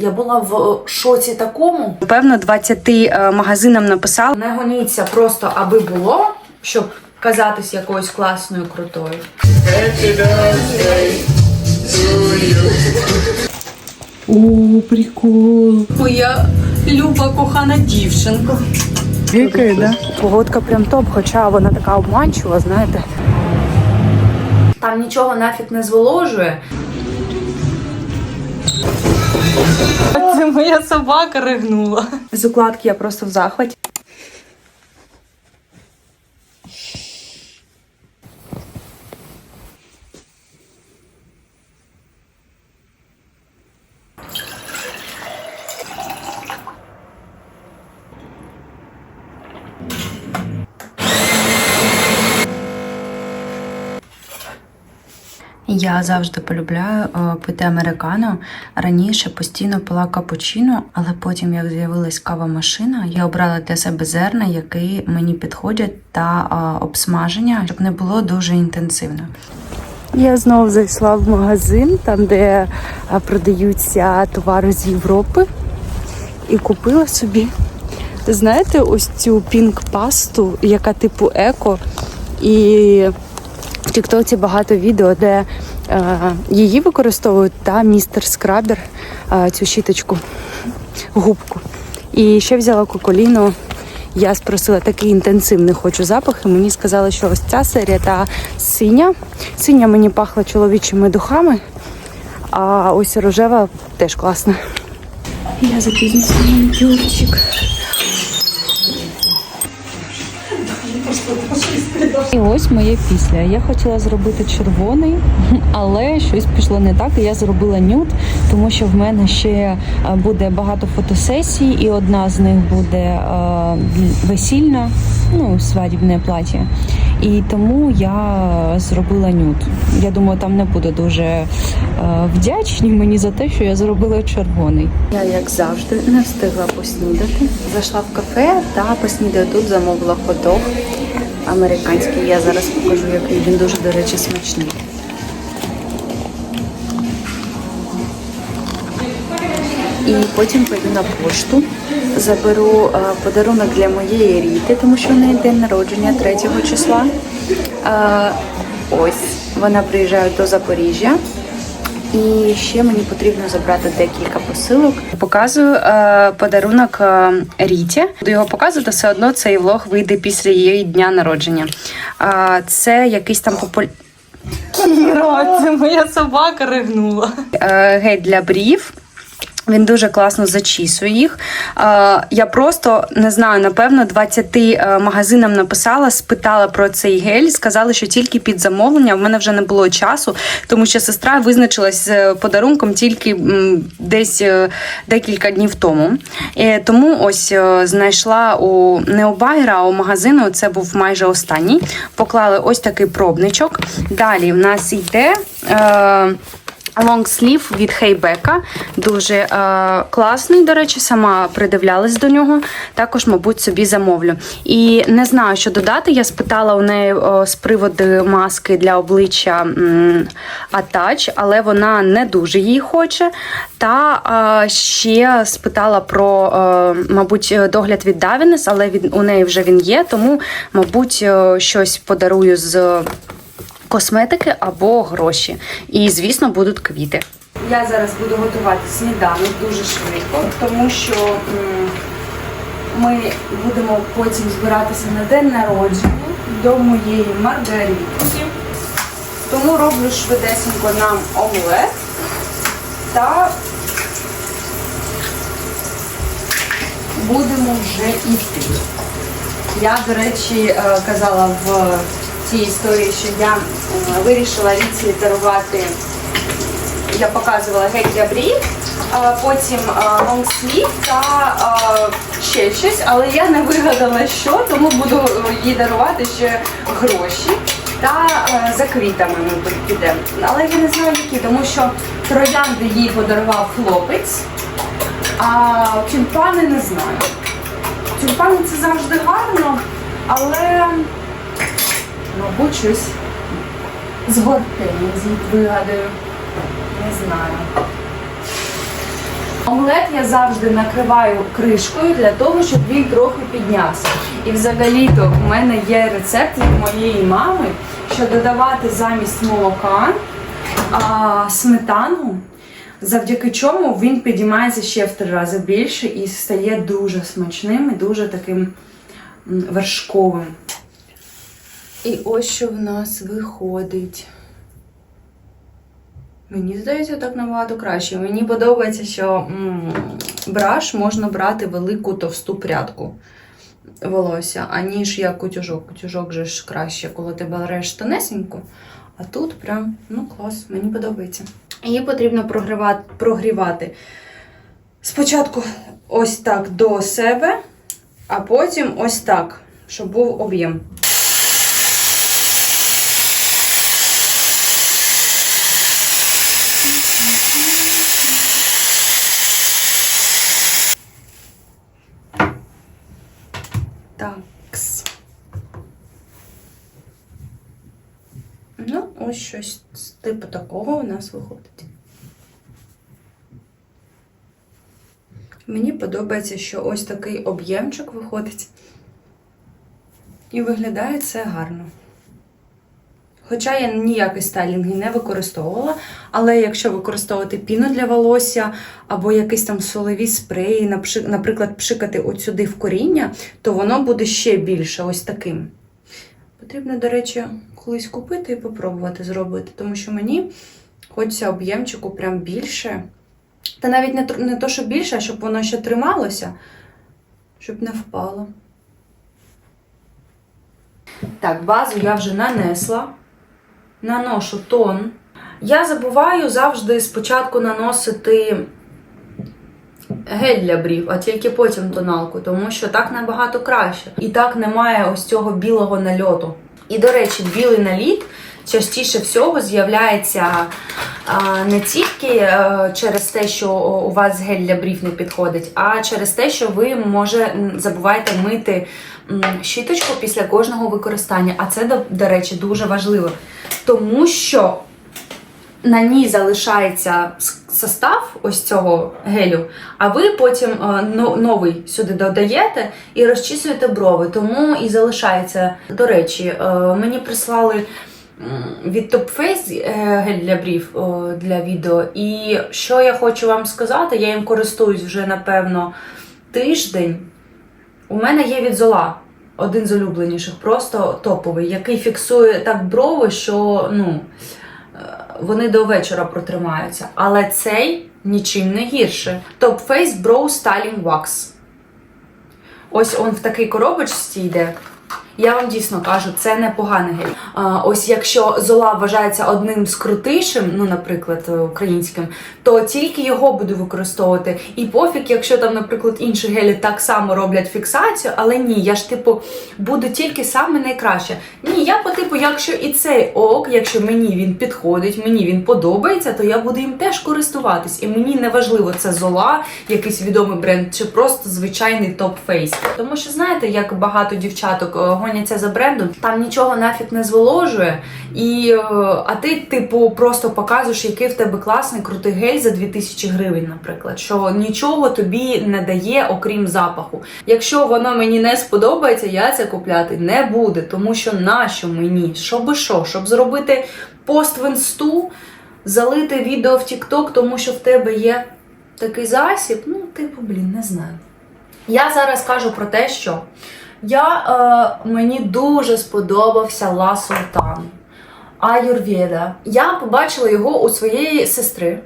Я була в шоці такому. Певно, 20 е, магазинам написала. Не гоніться просто, аби було, щоб казатись якоюсь класною крутою. О, прикол. Моя люба кохана дівчинка. Вікає, да? Погодка прям топ, хоча вона така обманчива, знаєте. Там нічого нафіг не зволожує. Це моя собака ригнула. З укладки я просто в захваті. Я завжди полюбляю е, пити американо. Раніше постійно пила капучино, але потім, як з'явилась кава-машина, я обрала для себе зерна, які мені підходять, та е, обсмаження, щоб не було дуже інтенсивно. Я знову зайшла в магазин, там, де е, продаються товари з Європи, і купила собі. Знаєте, ось цю пінк-пасту, яка типу еко. І в Тіктоці багато відео, де е, її використовують та містер скрабер, е, цю щіточку, губку. І ще взяла коколіну. Я спросила такий інтенсивний хочу запах, і мені сказали, що ось ця серія та синя. Синя мені пахла чоловічими духами, а ось рожева теж класна. Я запізнюся на манікюрчик. І ось моє після. Я хотіла зробити червоний, але щось пішло не так. І я зробила нюд, тому що в мене ще е, буде багато фотосесій, і одна з них буде е, весільна, ну, свадібне плаття. І тому я зробила нюд. Я думаю, там не буде дуже е, вдячні мені за те, що я зробила червоний. Я, як завжди, не встигла поснідати. Зайшла в кафе та поснідаю тут, замовила хот-дог американський. Я зараз покажу, який він дуже, до речі, смачний. І потім пойду на пошту, заберу е, подарунок для моєї Ріти, тому що в неї день народження 3 числа. Е, ось вона приїжджає до Запоріжжя. І ще мені потрібно забрати декілька посилок. Показую е, подарунок е, Ріті. Буду його показувати, все одно цей влог вийде після її дня народження. Е, це якийсь там популь... Кіра, це моя собака ригнула. е, гель для брів. Він дуже класно зачісує їх. Я просто не знаю, напевно, 20 е, магазинам написала, спитала про цей гель. Сказали, що тільки під замовлення. В мене вже не було часу, тому що сестра визначилась з е, подарунком тільки десь е, декілька днів тому. Тому ось знайшла у не у Байера, а у магазину. Це був майже останній. Поклали ось такий пробничок. Далі в нас йде. Е, Лонгслів від Хейбека. Дуже е, класний, до речі, сама придивлялась до нього. Також, мабуть, собі замовлю. І не знаю, що додати. Я спитала у неї е, з приводу маски для обличчя Атач, але вона не дуже її хоче. Та е, ще спитала про, е, мабуть, догляд від Давінес, але від, у неї вже він є, тому, мабуть, е, щось подарую з косметики або гроші. І, звісно, будуть квіти. Я зараз буду готувати сніданок дуже швидко, тому що ми будемо потім збиратися на день народження до моєї Маргаритки. Тому роблю швидесенько нам омлет та будемо вже йти. Я, до речі, е, казала в цій історії, що я е, вирішила Ріці дарувати, я показувала геть для брів, а потім лонгслів та е, ще щось, але я не вигадала що, тому буду їй дарувати ще гроші. Та е, за квітами ми підемо. Але я не знаю які, тому що троянди їй подарував хлопець, а тюльпани не знаю. Тюльпани це завжди гарно, але, мабуть, щось з гортензій вигадаю. Не знаю. Омлет я завжди накриваю кришкою для того, щоб він трохи піднявся. І взагалі-то у мене є рецепт від моєї мами, що додавати замість молока а, сметану, завдяки чому він підіймається ще в три рази більше і стає дуже смачним і дуже таким вершковим. І ось що в нас виходить. Мені здається, так набагато краще. Мені подобається, що м, браш можна брати велику товсту прядку волосся, аніж як утюжок. Утюжок же ж краще, коли ти береш тонесеньку. А тут прям ну клас, мені подобається. Її потрібно прогрівати, прогрівати спочатку ось так до себе, а потім ось так, щоб був об'єм. Такс. Ну, ось щось з типу такого у нас виходить. Мені подобається, що ось такий об'ємчик виходить. І виглядає це гарно. Хоча я ніякий стайлінги не використовувала, але якщо використовувати піну для волосся або якісь там солові спреї, наприклад, пшикати от сюди в коріння, то воно буде ще більше ось таким. Потрібно, до речі, колись купити і попробувати зробити, тому що мені хочеться об'ємчику прям більше. Та навіть не, не то, що більше, а щоб воно ще трималося, щоб не впало. Так, базу я вже нанесла. Наношу тон. Я забуваю завжди спочатку наносити гель для брів, а тільки потім тоналку, тому що так набагато краще. І так немає ось цього білого нальоту. І, до речі, білий наліт частіше всього з'являється не тільки е, через те, що у вас гель для брів не підходить, а через те, що ви може забуваєте мити щіточку після кожного використання. А це, до речі, дуже важливо. Тому що на ній залишається состав ось цього гелю, а ви потім е, новий сюди додаєте і розчісуєте брови. Тому і залишається. До речі, е, мені прислали від Top Face е, гель для брів для відео. І що я хочу вам сказати, я їм користуюсь вже напевно тиждень. У мене є від Зола. Один з улюбленіших, просто топовий, який фіксує так брови, що ну, вони до вечора протримаються. Але цей нічим не гірше. Top Face Brow Styling Wax. Ось он в такій коробочці йде. Я вам дійсно кажу, це непоганий гель. А, ось якщо зола вважається одним з крутішим, ну, наприклад, е, українським, то тільки його буду використовувати. І пофіг, якщо там, наприклад, інші гелі так само роблять фіксацію, але ні, я ж типу буду тільки саме найкраще. Ні, я по типу, якщо і цей ок, якщо мені він підходить, мені він подобається, то я буду їм теж користуватись. І мені не важливо, це зола, якийсь відомий бренд, чи просто звичайний топ-фейс. Тому що знаєте, як багато дівчаток е, гоняться за брендом, там нічого нафіг не зволожує. І, е, а ти, типу, просто показуєш, який в тебе класний крутий гель за 2000 гривень, наприклад, що нічого тобі не дає, окрім запаху. Якщо воно мені не сподобається, я це купляти не буду, тому що нащо мені? Щоби що? Щоб зробити пост в інсту, залити відео в TikTok, тому що в тебе є такий засіб, ну, типу, блін, не знаю. Я зараз кажу про те, що я, е, мені дуже сподобався Ла Султан Аюрведа. Я побачила його у своєї сестри,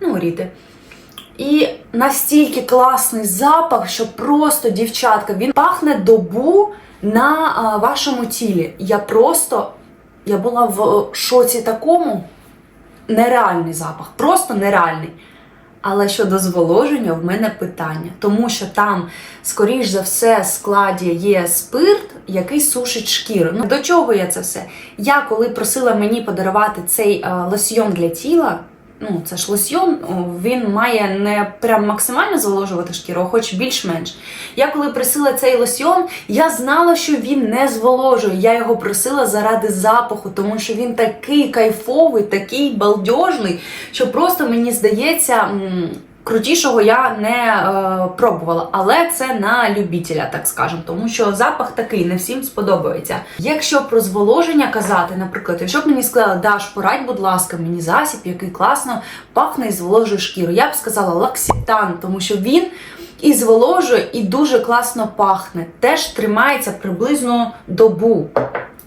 ну, Ріти. І настільки класний запах, що просто дівчатка, він пахне добу на а, вашому тілі. Я просто я була в шоці такому. Нереальний запах, просто нереальний. Але щодо зволоження, в мене питання, тому що там, скоріш за все, в складі є спирт, який сушить шкіру. Ну до чого я це все? Я коли просила мені подарувати цей е, лосьйон для тіла. Ну, це ж лосьйон, він має не прям максимально зволожувати шкіру, а хоч більш-менш. Я коли просила цей лосьйон, я знала, що він не зволожує. Я його просила заради запаху, тому що він такий кайфовий, такий балдьожний, що просто мені здається. Крутішого я не е, пробувала, але це на любителя, так скажемо, тому що запах такий не всім сподобається. Якщо про зволоження казати, наприклад, якщо б мені сказали, Даш, порадь, будь ласка, мені засіб, який класно пахне і зволожує шкіру, я б сказала лаксітан, тому що він і зволожує, і дуже класно пахне. Теж тримається приблизно добу,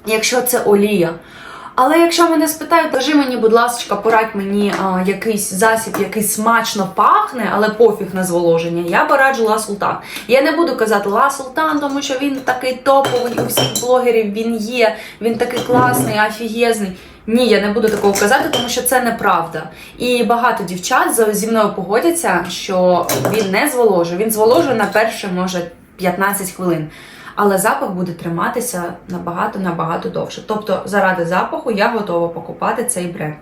якщо це олія. Але якщо мене спитають, кажи мені, будь ласка, порадь мені а, якийсь засіб, який смачно пахне, але пофіг на зволоження, я би раджу Ла Султан. Я не буду казати Ла Султан, тому що він такий топовий, у всіх блогерів він є, він такий класний, офігезний. Ні, я не буду такого казати, тому що це неправда. І багато дівчат зі мною погодяться, що він не зволожує. Він зволожує на перше, може, 15 хвилин. Але запах буде триматися набагато набагато довше. Тобто, заради запаху я готова покупати цей бренд.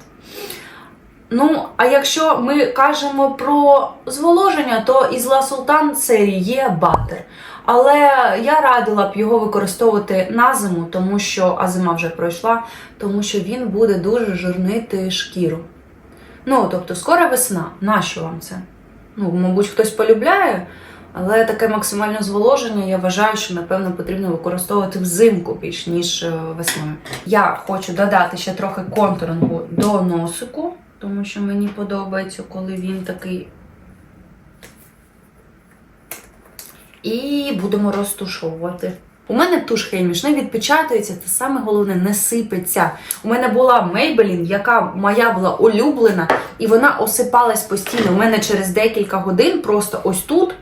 Ну, а якщо ми кажемо про зволоження, то із La Sultan серії є батер. Але я радила б його використовувати на зиму, тому що а зима вже пройшла, тому що він буде дуже жирнити шкіру. Ну, тобто, скоро весна. Нащо вам це? Ну, мабуть, хтось полюбляє, але таке максимальне зволоження я вважаю, що напевно потрібно використовувати взимку більш ніж е, весною. Я хочу додати ще трохи контурингу до носику, тому що мені подобається, коли він такий. І будемо розтушовувати. У мене туш хейміш не відпечатується, це саме головне не сипеться. У мене була Maybelline, яка моя була улюблена, і вона осипалась постійно. У мене через декілька годин просто ось тут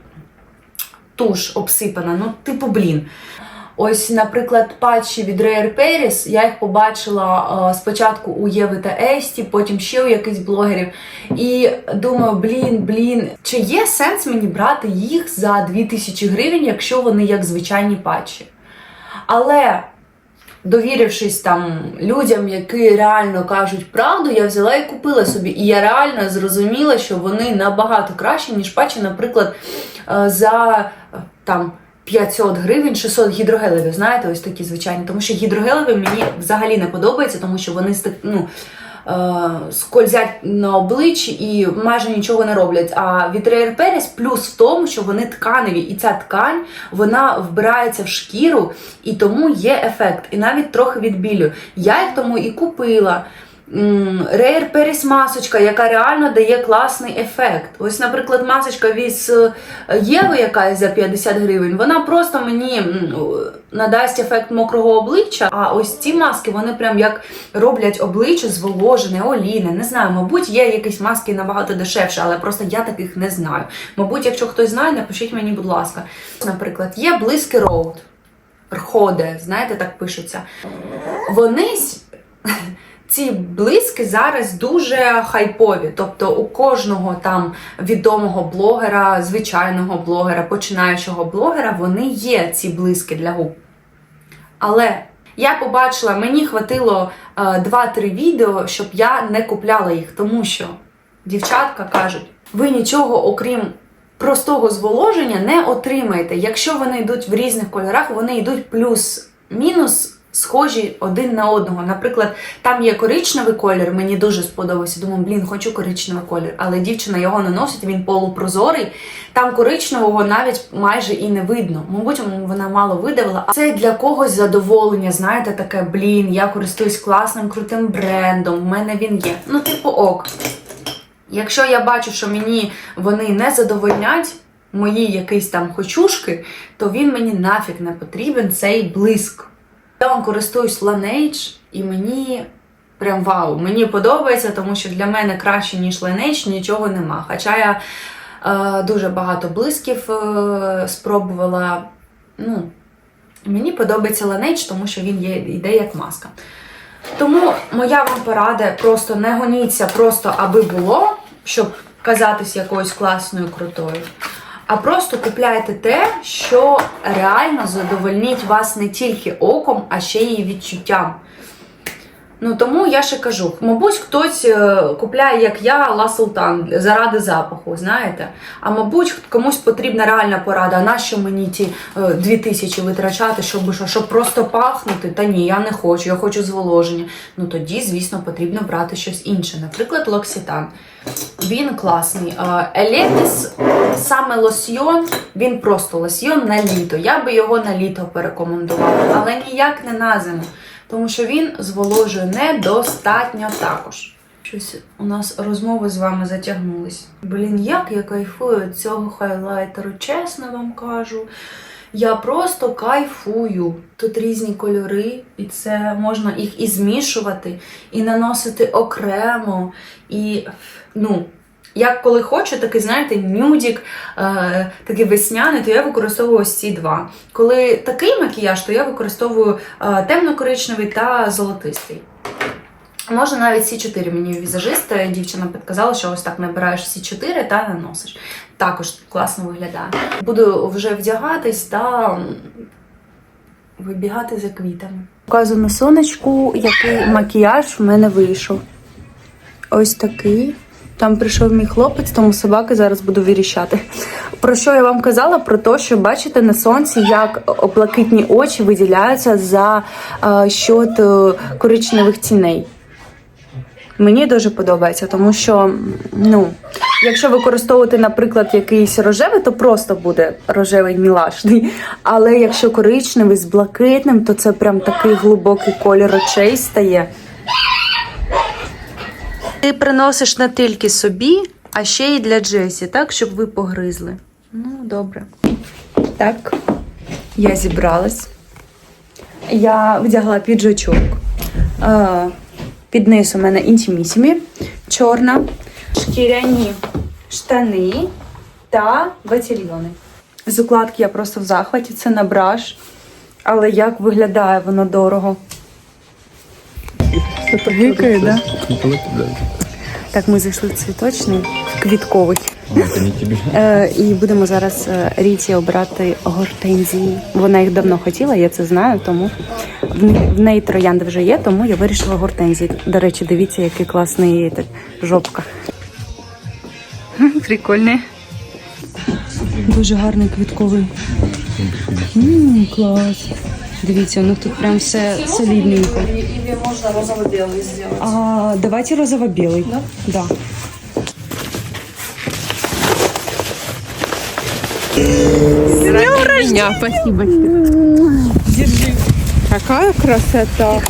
туш обсипана. Ну, типу, блін. Ось, наприклад, патчі від Rare Paris, я їх побачила е, спочатку у Єви та Есті, потім ще у якихось блогерів. І думаю, блін, блін, чи є сенс мені брати їх за 2000 гривень, якщо вони як звичайні патчі? Але довірившись там людям, які реально кажуть правду, я взяла і купила собі. І я реально зрозуміла, що вони набагато кращі, ніж паче, наприклад, е, за е, там. 500 гривень, 600 гідрогелеві, знаєте, ось такі звичайні. Тому що гідрогелеві мені взагалі не подобається, тому що вони ну, скользять на обличчі і майже нічого не роблять. А від Перес плюс в тому, що вони тканеві, і ця ткань вона вбирається в шкіру, і тому є ефект. І навіть трохи відбілю. Я їх тому і купила. Rare Paris масочка, яка реально дає класний ефект. Ось, наприклад, масочка від е, Єви, яка за 50 гривень, вона просто мені надасть ефект мокрого обличчя. А ось ці маски, вони прям як роблять обличчя зволожене, олійне. Не знаю, мабуть, є якісь маски набагато дешевше, але просто я таких не знаю. Мабуть, якщо хтось знає, напишіть мені, будь ласка. Наприклад, є блиски Роуд. Рходе, знаєте, так пишуться. Вони ці блиски зараз дуже хайпові. Тобто у кожного там відомого блогера, звичайного блогера, починаючого блогера, вони є ці блиски для губ. Але я побачила, мені хватило е, 2-3 відео, щоб я не купляла їх, тому що дівчатка кажуть, ви нічого окрім простого зволоження не отримаєте. Якщо вони йдуть в різних кольорах, вони йдуть плюс-мінус. Схожі один на одного. Наприклад, там є коричневий колір, мені дуже сподобався. Думаю, блін, хочу коричневий колір. Але дівчина його не носить, він полупрозорий. Там коричневого навіть майже і не видно. Мабуть, вона мало видавила. А це для когось задоволення, знаєте, таке, блін, я користуюсь класним крутим брендом, в мене він є. Ну, типу, ок. Якщо я бачу, що мені вони не задовольнять мої якісь там хочушки, то він мені нафіг не потрібен цей блиск. Я вам користуюсь Laneige, і мені прям вау, мені подобається, тому що для мене краще, ніж Laneige, нічого нема. Хоча я е, дуже багато блисків е, спробувала. Ну, мені подобається Laneige, тому що він є, йде як маска. Тому моя вам порада просто не гоніться просто аби було, щоб казатись якоюсь класною крутою. А просто купляйте те, що реально задовольнить вас не тільки оком, а ще й відчуттям. Ну тому я ще кажу, мабуть, хтось е, купляє, як я, Ла Султан заради запаху, знаєте. А мабуть, комусь потрібна реальна порада. Нащо мені ті е, дві тисячі витрачати, щоб що, щоб просто пахнути? Та ні, я не хочу, я хочу зволоження. Ну тоді, звісно, потрібно брати щось інше. Наприклад, Локситан. Він класний. Елетис, саме лосьйон, він просто лосьйон на літо. Я би його на літо порекомендувала, але ніяк не на зиму. Тому що він зволожує недостатньо також. Щось у нас розмови з вами затягнулись. Блін, як я кайфую від цього хайлайтеру, чесно вам кажу. Я просто кайфую. Тут різні кольори, і це можна їх і змішувати, і наносити окремо. І ну, як коли хочу, такий, знаєте, нюдік, е, такий весняний, то я використовую ось ці два. Коли такий макіяж, то я використовую е, темно-коричневий та золотистий. Можна навіть всі чотири. Мені візажист, дівчина підказала, що ось так набираєш всі чотири та наносиш. Також класно виглядає. Буду вже вдягатись та вибігати за квітами. Показую на сонечку, який макіяж в мене вийшов. Ось такий. Там прийшов мій хлопець, тому собаки зараз буду вирішати. Про що я вам казала? Про те, що бачите на сонці, як блакитні очі виділяються за е, е, коричневих тіней. Мені дуже подобається, тому що, ну, якщо використовувати, наприклад, якийсь рожевий, то просто буде рожевий мілашний. Але якщо коричневий з блакитним, то це прям такий глибокий колір очей стає. Ти приносиш не тільки собі, а ще й для Джесі, так, щоб ви погризли. Ну, добре. Так, я зібралась. Я вдягла піджачок. Під низ у мене інтімісімі, чорна, шкіряні штани та ботильйони. З укладки я просто в захваті, це на браш. Але як виглядає воно дорого. Гикає, да? Так, ми зайшли в цвіточний, в квітковий. Е, і будемо зараз е, Ріті обрати гортензії. Вона їх давно хотіла, я це знаю, тому в, не- в неї троянди вже є, тому я вирішила гортензії. До речі, дивіться, який класний так, жопка. Прикольний. Дуже гарний квітковий. М, клас. Дивіться, у них тут прям все солідненько. Или можно розово-белый сделать. А, давайте розово-белый. Да? Да. Меня, спасибо. Держи. Какая красота.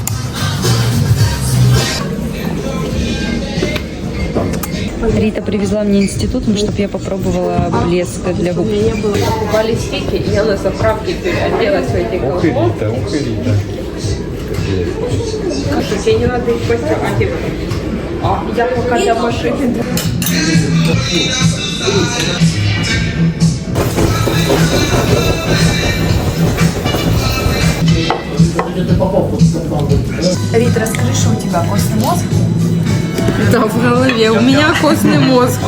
Рита привезла мне институтом, чтобы я попробовала блеск для губ. меня было покупали стики, и я на заправке переоделась в эти колготки. Рита, ух и Рита. Слушай, тебе не надо их постирать. А, я пока до машины. Рит, расскажи, что у тебя костный мозг? Да, в голове. У меня костный мозг.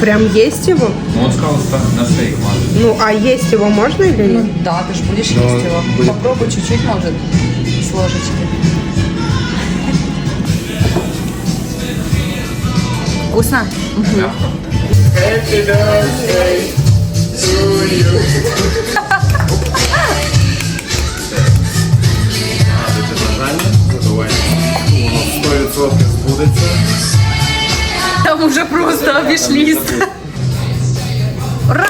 Прям есть его? Ну, он сказал, что на стейк мажет. Ну, а есть его можно или нет? Да, ты же будешь Но есть его. будет- Попробуй чуть-чуть, может, с ложечки. Вкусно? Воно 100% збудеться. Там уже просто обішлись. Ура!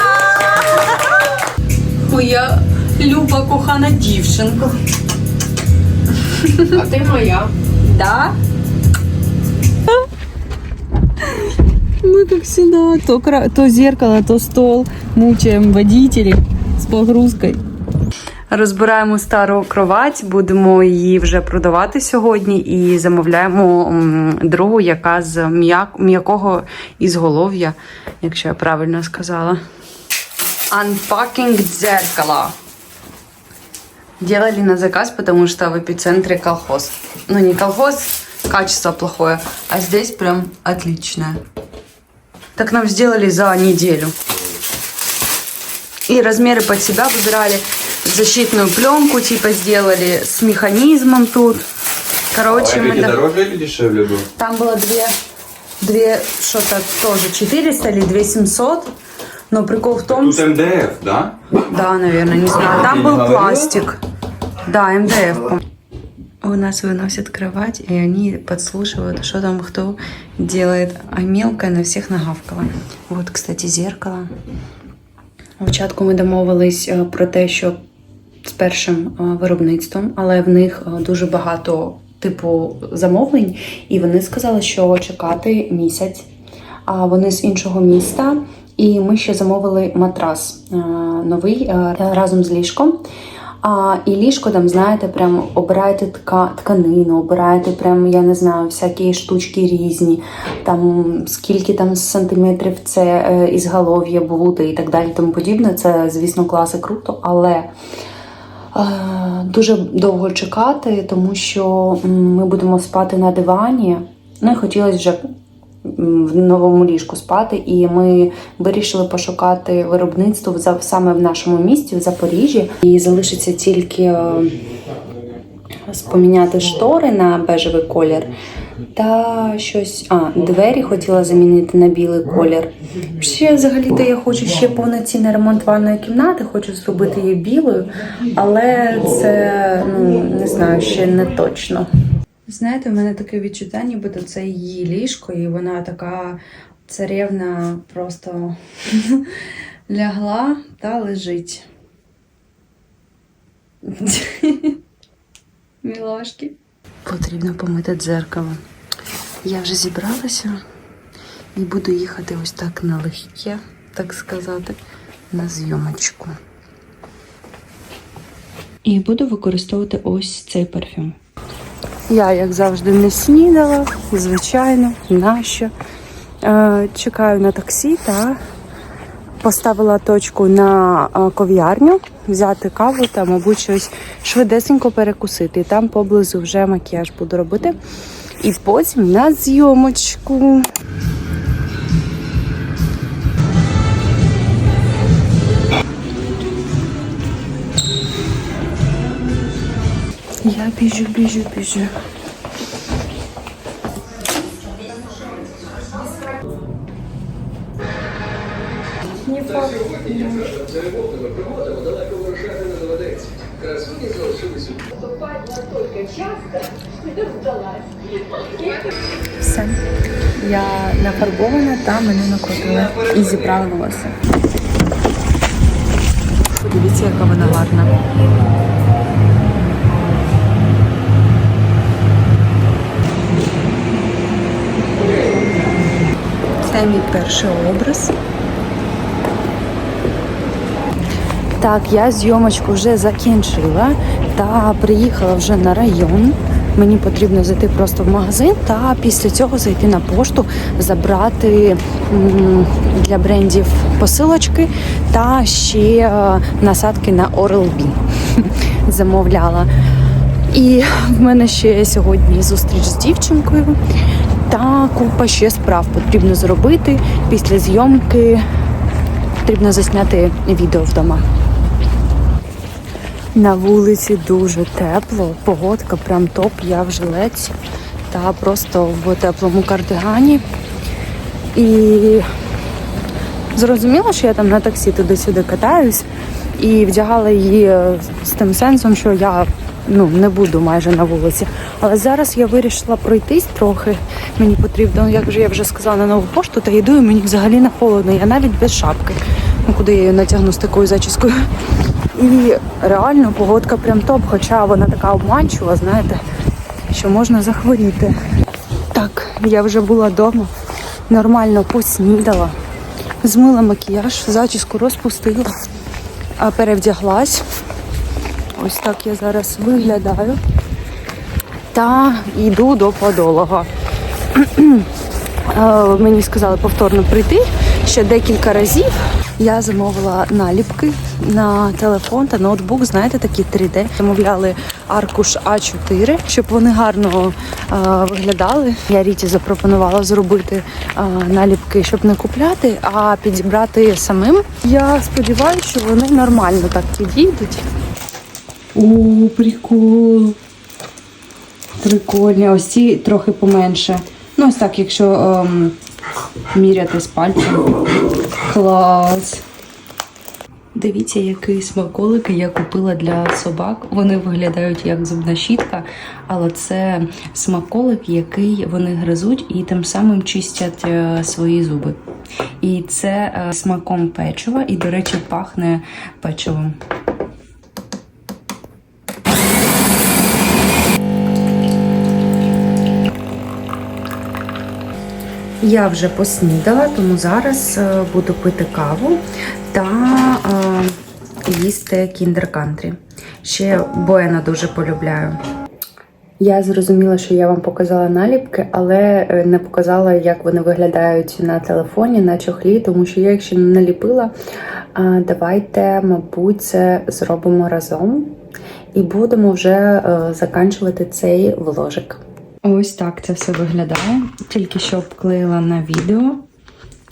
Моя люба кохана дівчинка. А ты моя. Да? Мы как всегда, то, кра- то зеркало, то стол. Мучаємо водителей з погрузкою. Розбираємо стару кровать, будемо її вже продавати сьогодні і замовляємо м, другу, яка з м'як- м'якого ізголов'я, якщо я правильно сказала. Unpacking дзеркало. Делали на заказ, потому что в эпицентре колхоз. Ну, не колхоз, качество плохое, а здесь прям отличное. Так нам сделали за неделю. И размеры под себя выбирали. Защитную пленку типа сделали с механизмом тут. Короче, мы... до- дороже или дешевле было? Там было две, две что-то тоже 400 или 2 700. Но прикол в том, Тут МДФ, да? Да, наверное, не знаю. Там был пластик. Да, МДФ. У нас выносят кровать, и они подслушивают, что там кто делает. А мелкая на всех нагавкала. Вот, кстати, зеркало. Спочатку ми домовились е, про те, що з першим е, виробництвом, але в них е, дуже багато типу замовлень, і вони сказали, що чекати місяць. А вони з іншого міста, і ми ще замовили матрас е, новий разом з ліжком. А, і ліжко там, знаєте, прям обираєте тка, тканину, обираєте прям, я не знаю, всякі штучки різні, там скільки там сантиметрів це ізголов'я буде і так далі, тому подібне. Це, звісно, класи круто, але дуже довго чекати, тому що ми будемо спати на дивані. Ну і хотілося вже в новому ліжку спати, і ми вирішили пошукати виробництво саме в нашому місті, в Запоріжжі. І залишиться тільки е, поміняти штори на бежевий колір. Та щось. А, двері хотіла замінити на білий колір. Ще взагалі-то я хочу ще повноцінний ремонт ванної кімнати, хочу зробити її білою, але це ну не знаю, ще не точно. Знаєте, в мене таке відчуття, нібито це її ліжко, і вона така царевна просто лягла та лежить. Мілашки. Потрібно помити дзеркало. Я вже зібралася і буду їхати ось так налегке, так сказати, на зйомочку. І буду використовувати ось цей парфюм. Я, як завжди, не снідала, звичайно, нащо. Е, чекаю на таксі та поставила точку на е, ков'ярню, взяти каву та, мабуть, щось швидесенько перекусити. І там поблизу вже макіяж буду робити. І потім на зйомочку. Я біжу, біжу, біжу. Все. Я нафарбована та мене накрутили. І зібрали волосся. Подивіться, яка вона гарна. Це мій перший образ. Так, я зйомочку вже закінчила та приїхала вже на район. Мені потрібно зайти просто в магазин та після цього зайти на пошту, забрати для брендів посилочки та ще е, насадки на Oral-B замовляла. І в мене ще сьогодні зустріч з дівчинкою та купа ще справ потрібно зробити після зйомки. Потрібно засняти відео вдома. На вулиці дуже тепло, погодка прям топ, я в жилеці та просто в теплому кардигані. І зрозуміло, що я там на таксі туди-сюди катаюсь і вдягала її з тим сенсом, що я ну, не буду майже на вулиці. Але зараз я вирішила пройтись трохи. Мені потрібно, як вже я вже сказала, на нову пошту, та йду і мені взагалі не холодно. Я навіть без шапки. Ну, куди я її натягну з такою зачіскою. І реально погодка прям топ, хоча вона така обманчива, знаєте, що можна захворіти. Так, я вже була вдома, нормально поснідала, змила макіяж, зачіску розпустила, а перевдяглась. Ось так я зараз виглядаю. Та йду до подолога. Е, Мені сказали повторно прийти ще декілька разів. Я замовила наліпки на телефон та ноутбук. Знаєте, такі 3D. Замовляли аркуш А4, щоб вони гарно е, виглядали. Я Ріті запропонувала зробити е, наліпки, щоб не купляти, а підібрати самим. Я сподіваюся, що вони нормально так підійдуть. О, прикол. Прикольні. Ось ці трохи поменше. Ну, ось так, якщо ем, міряти з пальцем. Клас. Дивіться, який смаколик я купила для собак. Вони виглядають як зубна щітка, але це смаколик, який вони гризуть і тим самим чистять е, свої зуби. І це е, смаком печива, і, до речі, пахне печивом. Я вже поснідала, тому зараз е, буду пити каву та їсти Kinder Country. Ще Боена дуже полюбляю. Я зрозуміла, що я вам показала наліпки, але е, не показала, як вони виглядають на телефоні, на чохлі, тому що я їх ще не наліпила. Давайте, мабуть, це зробимо разом і будемо вже е, заканчувати цей вложик. Ось так це все виглядає. Тільки що обклеїла на відео,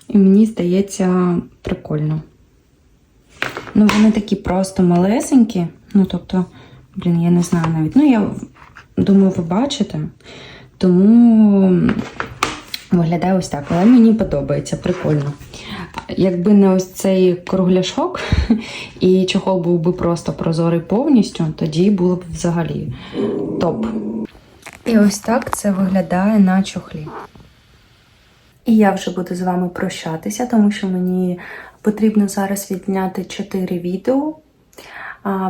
і мені здається прикольно. Ну, вони такі просто малесенькі. Ну, тобто, блін, я не знаю навіть. Ну, я думаю, ви бачите. Тому виглядає ось так. Але мені подобається, прикольно. Якби не ось цей кругляшок, і чохол був би просто прозорий повністю, тоді було б взагалі топ. І ось так це виглядає на чохлі. І я вже буду з вами прощатися, тому що мені потрібно зараз відняти 4 відео.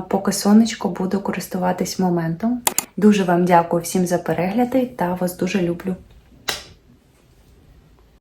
Поки сонечко буду користуватись моментом. Дуже вам дякую всім за перегляди та вас дуже люблю.